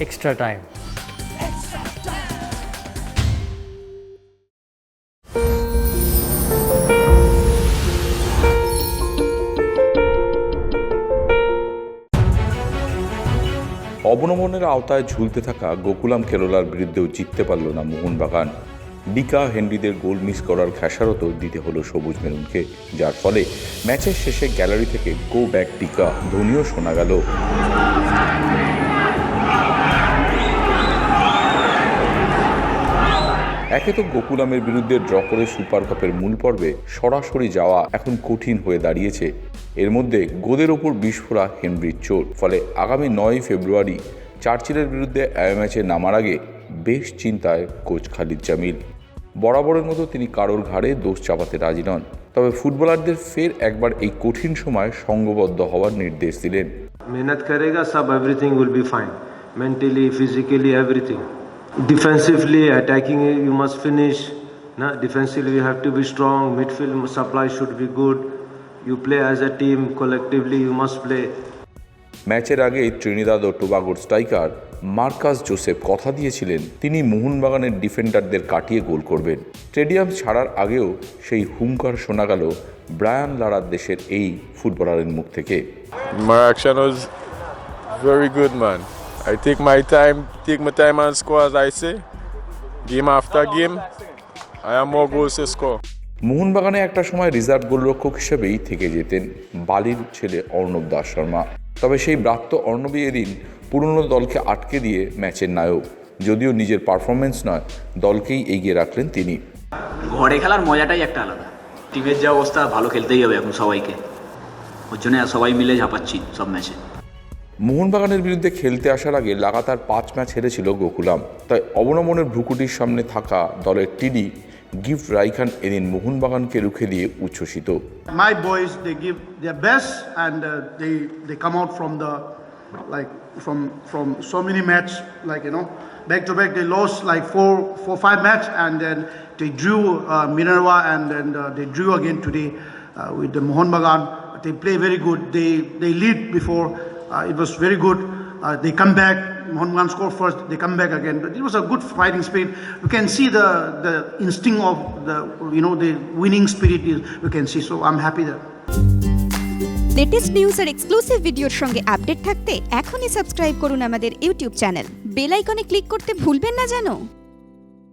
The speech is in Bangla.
extra time. অবনমনের আওতায় ঝুলতে থাকা গোকুলাম কেরলার বিরুদ্ধেও জিততে পারল না মোহনবাগান ডিকা হেনরিদের গোল মিস করার খেসারত দিতে হলো সবুজ মেরুনকে, যার ফলে ম্যাচের শেষে গ্যালারি থেকে গো ব্যাক ডিকা ধ্বনিও শোনা গেল একে তো গোকুলামের বিরুদ্ধে ড্র করে সুপার কাপের মূল পর্বে সরাসরি যাওয়া এখন কঠিন হয়ে দাঁড়িয়েছে। এর মধ্যে গোদের ওপর বিস্ফোরা হেনরির চোট ফলে আগামী নয় ফেব্রুয়ারি চার্চিলের বিরুদ্ধে ম্যাচে নামার আগে বেশ চিন্তায় কোচ খালিদ জামিল। বরাবরের মতো তিনি কারোর ঘাড়ে দোষ চাপাতে রাজি নন, তবে ফুটবলারদের ফের একবার এই কঠিন সময় সঙ্গবদ্ধ হওয়ার নির্দেশ দিলেন। মেহনত করেগা, সব everything will be fine mentally physically everything Defensively, attacking, you must finish. Na? Defensively, you have to be strong. Midfield supply should be good. You play as a team, collectively, you must play. ম্যাচের আগে ট্রিনিদাদ ও টোবাগোর স্ট্রাইকার মার্কাস জোসেফ কথা দিয়েছিলেন তিনি মোহনবাগানের ডিফেন্ডারদের কাটিয়ে গোল করবেন স্টেডিয়াম ছাড়ার আগেও সেই হুঙ্কার শোনা গেল ব্রায়ান লারার দেশের এই ফুটবলারের মুখ থেকে My action was very good, man. I take my time, take my time and score as I say. Game after game, I have more goals to score. মোহনবাগানে একটা সময় রিজার্ভ গোলরক্ষক হিসেবেই থেকে যেতেন বালির ছেলে অর্ণব দাস শর্মা। তবে সেই ব্রাত্য অর্ণবই এদিন পুরনো দলকে আটকে দিয়ে ম্যাচের নায়ক। যদিও নিজের পারফরমেন্স নয় দলকেই এগিয়ে রাখলেন তিনি। ঘরে খেলার মজাটাই একটা আলাদা। টিমের যা অবস্থা ভালো খেলতেই হবে এখন সবাইকে। ওর জন্য সবাই মিলে ঝাঁপাচ্ছি সব ম্যাচে। মোহনবাগানের বিরুদ্ধে খেলতে আসার আগে লাগাতার পাঁচ ম্যাচ হেরেছিল গোকুলাম। তাই অবনমনের ভ্রুকুটির সামনে থাকা দলের টিডি গিফট রাইখান এদিন মোহনবাগানকে রুখে দিয়ে উচ্ছ্বসিত। My boys they give the best and they they come out from the like from from match like you back to back they loss like four four five match and then they drew Minerva and then they drew again today with the Mohun Bagan they play very good they lead before it was very good uh, they come back Mohun Bagan score first they come back again but it was a good fighting spirit you can see the the instinct of the you know the winning spirit is you can see so I'm happy that latest news R exclusive ভিডিওর সঙ্গে আপডেট থাকতে এখনই সাবস্ক্রাইব করুন আমাদের ইউটিউব চ্যানেল বেল আইকনে ক্লিক করতে ভুলবেন না জানো